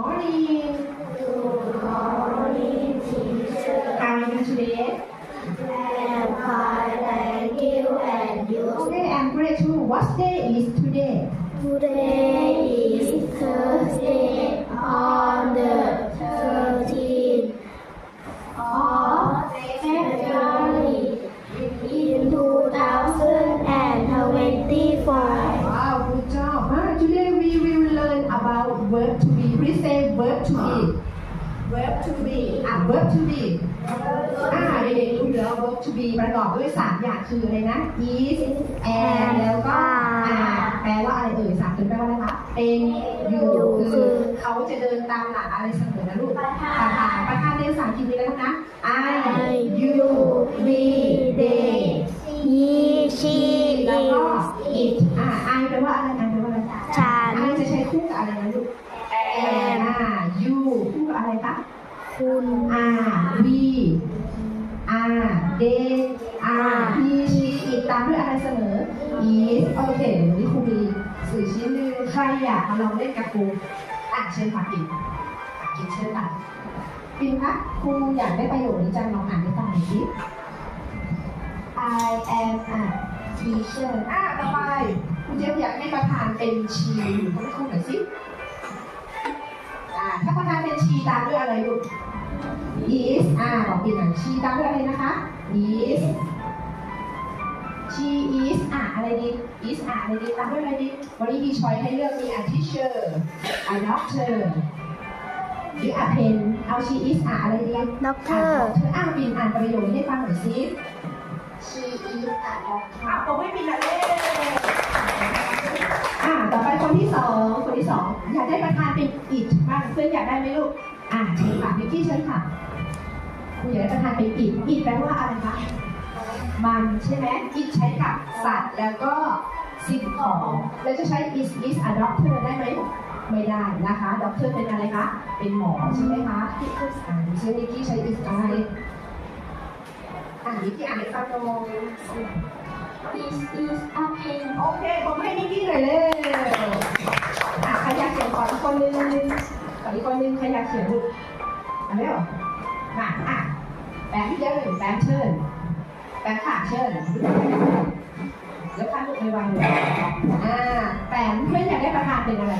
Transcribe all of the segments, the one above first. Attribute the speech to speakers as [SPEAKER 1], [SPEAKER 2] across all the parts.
[SPEAKER 1] morning
[SPEAKER 2] Good morning, teacher.
[SPEAKER 1] how are you today
[SPEAKER 2] I'm fine, thank you. And you?
[SPEAKER 1] okay I'm great too what day is today
[SPEAKER 2] Today
[SPEAKER 1] about verb to be please say verb to be verb to be อะ verb to be อ่าเด็กๆรู้อยู่แล้ว verb to be ประกอบด้วยสามอย่างคืออะไรนะ is and แล้วก็ are แปลว่าอะไรเอ่ยสามตัวแปลว่าอะไรคะเป็นอยู่คือเขาจะเดินตามหลักอะไรเสมอนะลูกประธานประธานในภาษาอังกฤษมีอะไรบ้างนะ I you อะไรนะลูก and อ่า you คู่กับอะไรคะ
[SPEAKER 2] คุณ
[SPEAKER 1] are we are they are he she it ตามด้วยอะไรเสมอ is โอเควันนี้ครูมีสื่อชิ้นหนึงใครอยากมาลองเล่นกับครูอะเชิญค่ะปิ่นอะกินเชิญค่ะปิ่นคะครูอยากได้ประโยคนี้จังลองอ่านให้ฟังหน่อยสิ I am a teacher อะต่อไปคุณเจี๊ยบอยากให้ประธานเป็นชีอยู่ให้ครูหน่อยสิอ่าถ้าประธานเป็นชีตามด้วยอะไรลูก is อ่าบอกปีหนังชีตามด้วยอะไรนะคะ is she is อะอะไรดี is อะอะไรดีตามด้วยอะไรดีวันนี้มีช้อยให้เลือกมี a teacher a doctor หรือ a pen เอา she is อะอะไรดี
[SPEAKER 2] ด็อกเตอ
[SPEAKER 1] อะ
[SPEAKER 2] ร์
[SPEAKER 1] เธออ่านปีนอ่านประโยคนี้ให้ฟังหน่อยสิ
[SPEAKER 2] She is a doctor
[SPEAKER 1] อะผมไม่ปีนอะไรอะต่อไปคนที่สองคนที่สองอยากได้ประธานเป็น it บ้างเพื่อนอยากได้ไหมลูกอะเชิญค่ะพิกกี้เชิญค่ะคุณอยากได้ประธานเป็นอิดอิดแปลว่าอะไรคะมันใช่ไหมอิดใช้กับสัตว์แล้วก็สิ่งของแล้วจะใช้ is is a doctor ได้ไหมไม่ได้นะคะ doctor เป็นอะไรคะ เป็นหมอใช่ไหมคะอ่าดิฉันนิกกี้ใช้ is อะไร อ่านิกกี้อ่านให้ฟังหน่อย
[SPEAKER 2] This is a pen
[SPEAKER 1] โอเคผมให้นิกกี้หน่อยเลยอะใครอยากเขียนก่อนอีกคนนึงก่อนอีกคนนึงใครอยากเขียนลูกอะเร็วมาอะแบงค์เชิญแบงค์เชิญแบงค์ค่ะเชิญแล้วข้าลูกไปวางเลยอ่าแปมเพื่อนอยากได้ประธานเป็นอะไร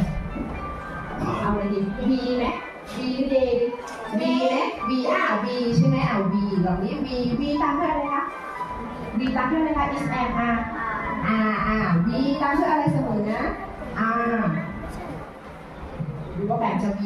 [SPEAKER 1] เอาอะไรดี V ไหม V หรือ D V ไหม V อะ V ใช่ไหมเอา V ลองนี้ V V ตามด้วยอะไรคะ V ตามด้วยอะไรคะ is am are อ่าอ่า V ตามด้วยอะไรเสมอนะอ่าหรือว่าแบ่งจะ V